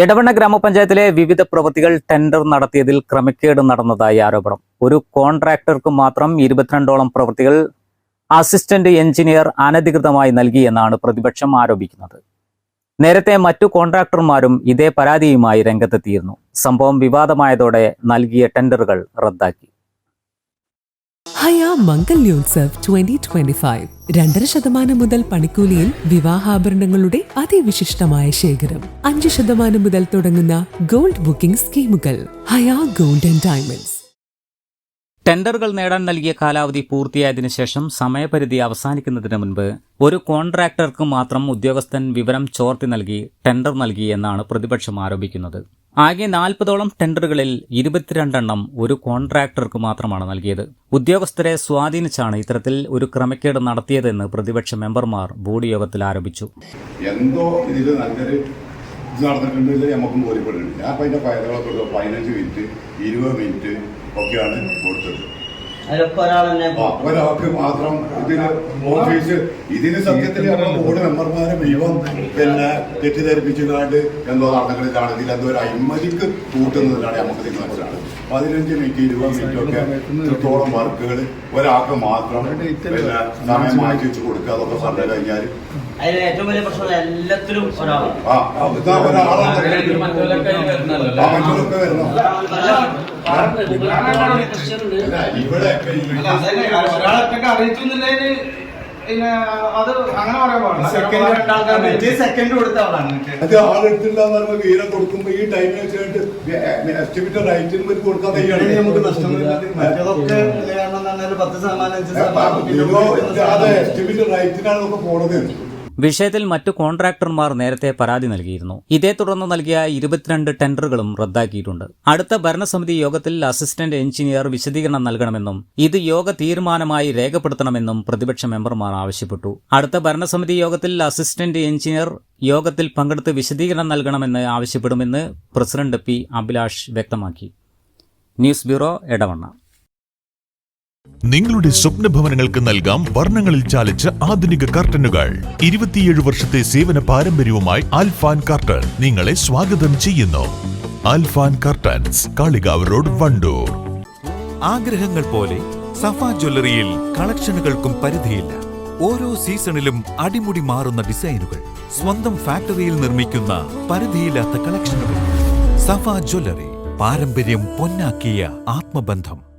എടവണ്ണ ഗ്രാമപഞ്ചായത്തിലെ വിവിധ പ്രവൃത്തികൾ ടെൻഡർ നടത്തിയതിൽ ക്രമക്കേട് നടന്നതായി ആരോപണം. ഒരു കോൺട്രാക്ടർക്ക് മാത്രം ഇരുപത്തിരണ്ടോളം പ്രവൃത്തികൾ അസിസ്റ്റന്റ് എഞ്ചിനീയർ അനധികൃതമായി നൽകിയെന്നാണ് പ്രതിപക്ഷം ആരോപിക്കുന്നത്. നേരത്തെ മറ്റു കോൺട്രാക്ടർമാരും ഇതേ പരാതിയുമായി രംഗത്തെത്തിയിരുന്നു. സംഭവം വിവാദമായതോടെ നൽകിയ ടെൻഡറുകൾ റദ്ദാക്കി. Haya Mangalyotsav twenty twenty five രണ്ടര ശതമാനം മുതൽ പണിക്കൂലിയിൽ വിവാഹാഭരണങ്ങളുടെ അതിവിശിഷ്ടമായ ശേഖരം. അഞ്ച് ശതമാനം മുതൽ തുടങ്ങുന്ന ഗോൾഡ് ബുക്കിംഗ് സ്കീമുകൾ. Haya gold and diamonds. ടെൻഡറുകൾ നേടാൻ നൽകിയ കാലാവധി പൂർത്തിയായതിനു ശേഷം സമയപരിധി അവസാനിക്കുന്നതിന് മുൻപ് ഒരു കോൺട്രാക്ടർക്ക് മാത്രം ഉദ്യോഗസ്ഥൻ വിവരം ചോർത്തി നൽകി ടെൻഡർ നൽകി എന്നാണ് പ്രതിപക്ഷം ആരോപിക്കുന്നത്. ആകെ നാൽപ്പതോളം ടെൻഡറുകളിൽ ഇരുപത്തിരണ്ടെണ്ണം ഒരു കോൺട്രാക്ടർക്ക് മാത്രമാണ് നൽകിയത്. ഉദ്യോഗസ്ഥരെ സ്വാധീനിച്ചാണ് ഇത്തരത്തിൽ ഒരു ക്രമക്കേട് നടത്തിയതെന്ന് പ്രതിപക്ഷ മെമ്പർമാർ ബോർഡ് യോഗത്തിൽ ആരോപിച്ചു. എന്തോ ഇതിൽ നല്ലൊരു ഇത് നടന്നിട്ടുണ്ട് നമുക്കും ബോധ്യപ്പെടുന്നുണ്ട്. ഞാൻ അതിന്റെ ഫയലുകളൊക്കെ പതിനഞ്ച് മിനിറ്റ് ഇരുപത് മിനിറ്റ് ഒക്കെയാണ് കൊടുത്തത്. അതിലൊക്കെ ഒരാൾ തന്നെ ഒരാൾക്ക് മാത്രം ഇതിന് ഓഫീസ് ഇതിന് സത്യത്തിൽ ബോർഡ് മെമ്പർമാരെ മുഴുവൻ പിന്നെ തെറ്റിദ്ധരിപ്പിച്ചുകൊണ്ട് എന്തോ നടന്നിട്ടാണ് ഇതിൽ എന്തോ ഒരു അഴിമതിക്ക് കൂട്ടുന്നതിലാണ് നമുക്ക് മനസ്സിലാണ് പതിനഞ്ച് മിനിറ്റ് ഇരുപത് മിനിറ്റ് ഒക്കെ ഇത്രത്തോളം വർക്കുകൾ ഒരാൾക്ക് മാത്രം പിന്നെ സമയം മാറ്റി വെച്ച് കൊടുക്കുക. അതൊക്കെ പറഞ്ഞു കഴിഞ്ഞാൽ അതിൽ ഏറ്റവും വലിയ പ്രശ്നം എല്ലാത്തിലും ഒരാളാണ്. ഒരാളാണ്. വരണം ഒരാളൊക്കെ അറിയിച്ചൊന്നുമില്ലേൽ പിന്നെ അത് അങ്ങനെ പറയാൻ പാടില്ല സെക്കൻഡ് കൊടുത്തവളാണ് അത് ആളെടുത്തില്ല എന്ന് പറയുമ്പോൾ വീര കൊടുക്കുമ്പോ ഈ ടൈമിൽ വെച്ചിട്ട് എസ്റ്റിമേറ്റ് റൈറ്റിന് കൊടുക്കാൻ നമുക്ക് പത്ത് ശതമാനം. എസ്റ്റിമേറ്റ് റൈറ്റിനാണ് നമുക്ക് പോണത് വിഷയത്തിൽ മറ്റു കോൺട്രാക്ടർമാർ നേരത്തെ പരാതി നൽകിയിരുന്നു. ഇതേ തുടർന്ന് നൽകിയ ഇരുപത്തിരണ്ട് ടെൻഡറുകളും റദ്ദാക്കിയിട്ടുണ്ട്. അടുത്ത ഭരണസമിതി യോഗത്തിൽ അസിസ്റ്റന്റ് എഞ്ചിനീയർ വിശദീകരണം നൽകണമെന്നും ഇത് യോഗ തീരുമാനമായി രേഖപ്പെടുത്തണമെന്നും പ്രതിപക്ഷ മെമ്പർമാർ ആവശ്യപ്പെട്ടു. അടുത്ത ഭരണസമിതി യോഗത്തിൽ അസിസ്റ്റന്റ് എഞ്ചിനീയർ യോഗത്തിൽ പങ്കെടുത്ത് വിശദീകരണം നൽകണമെന്ന് ആവശ്യപ്പെടുമെന്ന് പ്രസിഡന്റ് പി അഭിലാഷ് വ്യക്തമാക്കി. News bureau Edavanna. നിങ്ങളുടെ സ്വപ്ന ഭവനങ്ങൾക്ക് നൽകാം വർണങ്ങളിൽ ചാലിച്ച ആധുനിക കർട്ടനുകൾ. ഇരുപത്തിയേഴ് വർഷത്തെ സേവന പാരമ്പര്യവുമായി ആൽഫാൻ കർട്ടൻ നിങ്ങളെ സ്വാഗതം ചെയ്യുന്നു. Alfan curtains Kalikavu road Vandoor. ആഗ്രഹങ്ങൾ പോലെ സഫ ജ്വല്ലറിയിൽ കളക്ഷനുകൾക്കും പരിധിയില്ല. ഓരോ സീസണിലും അടിമുടി മാറുന്ന ഡിസൈനുകൾ സ്വന്തം ഫാക്ടറിയിൽ നിർമ്മിക്കുന്ന പരിധിയില്ലാത്ത കളക്ഷനുകൾ. സഫ ജ്വല്ലറി പാരമ്പര്യം പൊന്നാക്കിയ ആത്മബന്ധം.